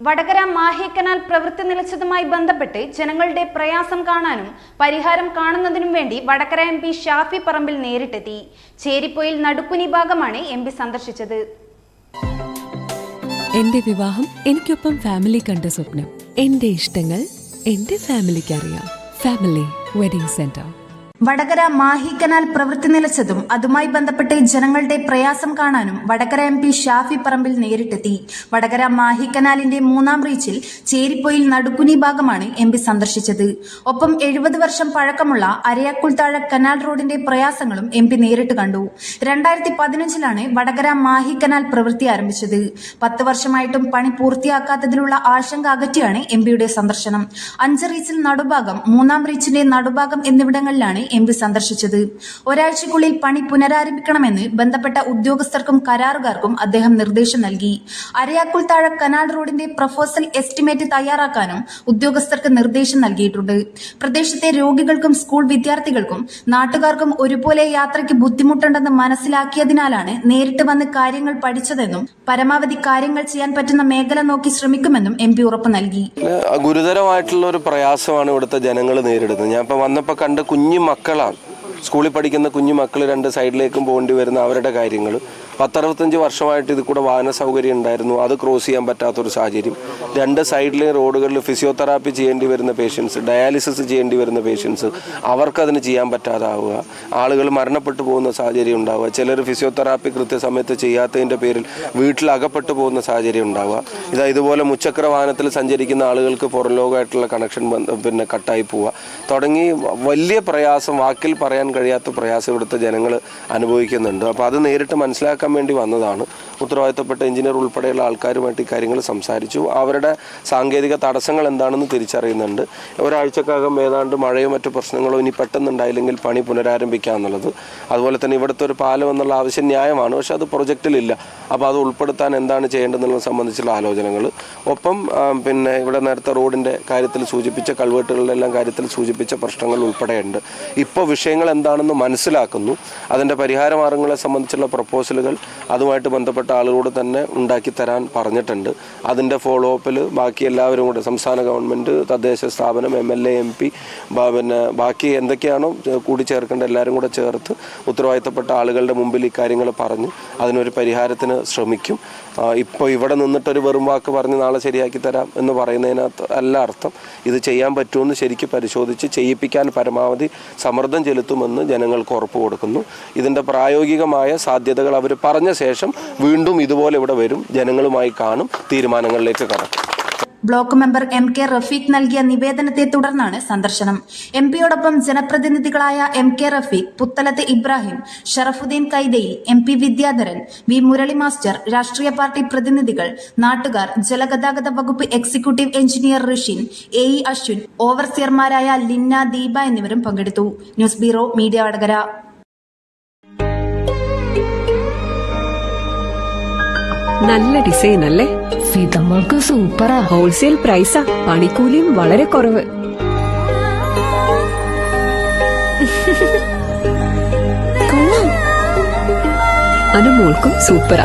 Vadakara Mahe canal പ്രവൃത്തി നിലച്ചതുമായി ബന്ധപ്പെട്ട് ജനങ്ങളുടെ പ്രയാസം കാണാനും പരിഹാരം കാണുന്നതിനും വേണ്ടി വടകര എം പി ഷാഫി പറമ്പിൽ നേരിട്ടെത്തി. ചേരിപ്പോയിൽ നടുക്കുനി ഭാഗമാണ് എം പി സന്ദർശിച്ചത്. എന്റെ വിവാഹം എനിക്കൊപ്പം ഫാമിലി കണ്ട സ്വപ്നം. എന്റെ ഇഷ്ടങ്ങൾ എന്റെ ഫാമിലിക്ക് അറിയാം family wedding centre. Vadakara Mahi canal പ്രവൃത്തി നിലച്ചതും അതുമായി ബന്ധപ്പെട്ട് ജനങ്ങളുടെ പ്രയാസം കാണാനും വടകര എം പി ഷാഫി പറമ്പിൽ നേരിട്ടെത്തി. വടകര മാഹി കനാലിന്റെ മൂന്നാം റീച്ചിൽ ചേരിപ്പോയിൽ നടുക്കുനി ഭാഗമാണ് എം പി സന്ദർശിച്ചത്. ഒപ്പം എഴുപത് വർഷം പഴക്കമുള്ള അരയാക്കുൾത്താഴ കനാൽ റോഡിന്റെ പ്രയാസങ്ങളും എം പി നേരിട്ട് കണ്ടു. രണ്ടായിരത്തി പതിനഞ്ചിലാണ് വടകര മാഹി കനാൽ പ്രവൃത്തി ആരംഭിച്ചത്. പത്ത് വർഷമായിട്ടും പണി പൂർത്തിയാക്കാത്തതിലുള്ള ആശങ്ക അകറ്റിയാണ് എം പിയുടെ സന്ദർശനം. അഞ്ച് റീച്ചിൽ നടുഭാഗം മൂന്നാം റീച്ചിന്റെ നടുഭാഗം എന്നിവിടങ്ങളിലാണ് എം പി സന്ദർശിച്ചത്. ഒരാഴ്ചക്കുള്ളിൽ പണി പുനരാരംഭിക്കണമെന്ന് ബന്ധപ്പെട്ട ഉദ്യോഗസ്ഥർക്കും കരാറുകാർക്കും അദ്ദേഹം നിർദ്ദേശം നൽകി. അരയാക്കുൾ താഴെ കനാൽ റോഡിന്റെ പ്രൊഫോസൽ എസ്റ്റിമേറ്റ് തയ്യാറാക്കാനും ഉദ്യോഗസ്ഥർക്ക് നിർദ്ദേശം നൽകിയിട്ടുണ്ട്. പ്രദേശത്തെ രോഗികൾക്കും സ്കൂൾ വിദ്യാർത്ഥികൾക്കും നാട്ടുകാർക്കും ഒരുപോലെ യാത്രയ്ക്ക് ബുദ്ധിമുട്ടുണ്ടെന്ന് മനസ്സിലാക്കിയതിനാലാണ് നേരിട്ട് വന്ന് കാര്യങ്ങൾ പഠിച്ചതെന്നും പരമാവധി കാര്യങ്ങൾ ചെയ്യാൻ പറ്റുന്ന മേഖല നോക്കി ശ്രമിക്കുമെന്നും എം പി ഉറപ്പ് നൽകി. ഗുരുതരമായിട്ടുള്ള ഒരു പ്രയാസമാണ് ഇവിടുത്തെ ജനങ്ങൾ നേരിടുന്നത്. ഞാൻ ഇപ്പോൾ വന്നപ്പോൾ കണ്ട കുഞ്ഞു மக்களால் സ്കൂളിൽ പഠിക്കുന്ന കുഞ്ഞു മക്കൾ രണ്ട് സൈഡിലേക്കും പോകേണ്ടി വരുന്ന അവരുടെ കാര്യങ്ങൾ പത്തറുപത്തഞ്ച് വർഷമായിട്ട് ഇത് കൂടെ വാഹന സൗകര്യം ഉണ്ടായിരുന്നു. അത് ക്രോസ് ചെയ്യാൻ പറ്റാത്തൊരു സാഹചര്യം. രണ്ട് സൈഡിലെ റോഡുകളിൽ ഫിസിയോതെറാപ്പി ചെയ്യേണ്ടി വരുന്ന പേഷ്യൻസ് ഡയാലിസിസ് ചെയ്യേണ്ടി വരുന്ന പേഷ്യൻസ് അവർക്കതിന് ചെയ്യാൻ പറ്റാതാവുക. ആളുകൾ മരണപ്പെട്ടു പോകുന്ന സാഹചര്യം ഉണ്ടാവുക. ചിലർ ഫിസിയോതെറാപ്പി കൃത്യസമയത്ത് ചെയ്യാത്തതിന്റെ പേരിൽ വീട്ടിൽ അകപ്പെട്ടു പോകുന്ന സാഹചര്യം ഉണ്ടാവുക. ഇതാ ഇതുപോലെ മുച്ചക്ര വാഹനത്തിൽ സഞ്ചരിക്കുന്ന ആളുകൾക്ക് പുറം ലോകമായിട്ടുള്ള കണക്ഷൻ പിന്നെ കട്ടായി പോവുക. തുടങ്ങി വലിയ പ്രയാസം വാക്കിൽ പറയാൻ കഴിയാത്ത പ്രയാസം ഇവിടുത്തെ ജനങ്ങൾ അനുഭവിക്കുന്നുണ്ട്. അപ്പോൾ അത് നേരിട്ട് മനസ്സിലാക്കാൻ വേണ്ടി വന്നതാണ്. ഉത്തരവാദിത്തപ്പെട്ട എഞ്ചിനീയർ ഉൾപ്പെടെയുള്ള ആൾക്കാരുമായിട്ട് ഇക്കാര്യങ്ങൾ കാര്യങ്ങൾ സംസാരിച്ചു. അവരുടെ സാങ്കേതിക തടസ്സങ്ങൾ എന്താണെന്ന് തിരിച്ചറിയുന്നുണ്ട്. ഒരാഴ്ചക്കകം ഏതാണ്ട് മഴയോ മറ്റു പ്രശ്നങ്ങളോ ഇനി പെട്ടെന്നുണ്ടായില്ലെങ്കിൽ പണി പുനരാരംഭിക്കുക എന്നുള്ളത് അതുപോലെ തന്നെ ഇവിടുത്തെ ഒരു പാലം എന്നുള്ള ആവശ്യം ന്യായമാണ്. പക്ഷെ അത് പ്രൊജക്റ്റിലില്ല. അപ്പോൾ അത് ഉൾപ്പെടുത്താൻ എന്താണ് ചെയ്യേണ്ടതെന്നുള്ളത് സംബന്ധിച്ചുള്ള ആലോചനകൾ. ഒപ്പം പിന്നെ ഇവിടെ നേരത്തെ റോഡിന്റെ കാര്യത്തിൽ സൂചിപ്പിച്ച കൾവേട്ടുകളുടെ എല്ലാം കാര്യത്തിൽ സൂചിപ്പിച്ച പ്രശ്നങ്ങൾ ഉൾപ്പെടെയുണ്ട്. ഇപ്പോൾ വിഷയങ്ങൾ എന്താണെന്ന് മനസ്സിലാക്കുന്നു. അതിന്റെ പരിഹാര മാർഗങ്ങളെ സംബന്ധിച്ചുള്ള പ്രപ്പോസലുകൾ അതുമായിട്ട് ബന്ധപ്പെട്ട ആളുകളോട് തന്നെ ഉണ്ടാക്കി തരാൻ പറഞ്ഞിട്ടുണ്ട്. അതിന്റെ ഫോളോ അപ്പിൽ ബാക്കി എല്ലാവരും കൂടെ സംസ്ഥാന ഗവൺമെന്റ് തദ്ദേശ സ്ഥാപനം M L A M P പിന്നെ ബാക്കി എന്തൊക്കെയാണോ കൂടി ചേർക്കേണ്ട എല്ലാവരും കൂടെ ചേർത്ത് ഉത്തരവാദിത്തപ്പെട്ട ആളുകളുടെ മുമ്പിൽ ഇക്കാര്യങ്ങൾ കാര്യങ്ങൾ പറഞ്ഞ് അതിനൊരു പരിഹാരത്തിന് ശ്രമിക്കും. ഇപ്പോൾ ഇവിടെ നിന്നിട്ടൊരു വെറും വാക്ക് പറഞ്ഞ് നാളെ ശരിയാക്കി തരാം എന്ന് പറയുന്നതിനകത്ത് അല്ല അർത്ഥം. ഇത് ചെയ്യാൻ പറ്റുമെന്ന് ശരിക്കും പരിശോധിച്ച് ചെയ്യിപ്പിക്കാൻ പരമാവധി സമ്മർദ്ദം ചെലുത്തുമെന്ന് ജനങ്ങൾക്ക് ഉറപ്പ് കൊടുക്കുന്നു. ഇതിന്റെ പ്രായോഗികമായ സാധ്യതകൾ അവർ പറഞ്ഞ ശേഷം വീണ്ടും ഇതുപോലെ ഇവിടെ വരും. ജനങ്ങളുമായി കാണും. തീരുമാനങ്ങളിലേക്ക് കടക്കും. Block member M K Rafeeq നൽകിയ നിവേദനത്തെ തുടർന്നാണ് സന്ദർശനം. എം പിയോടൊപ്പം ജനപ്രതിനിധികളായ M K Rafeeq Puthalath Ibrahim Sharafuddin Kaithayil M P Vidyadharan V Murali master രാഷ്ട്രീയ പാർട്ടി പ്രതിനിധികൾ നാട്ടുകാർ ജലഗതാഗത വകുപ്പ് executive engineer Rishin A E Ashwin ഓവർസിയർമാരായ Linna Deepa എന്നിവരും പങ്കെടുത്തു. News bureau media Vadakara. നല്ല ഡിസൈൻ അല്ലേ? സീതമ്മൾക്ക് സൂപ്പറാ. ഹോൾസെയിൽ പ്രൈസാ പണിക്കൂലിയും വളരെ കുറവ്. അനുമോൾക്കും സൂപ്പറാ.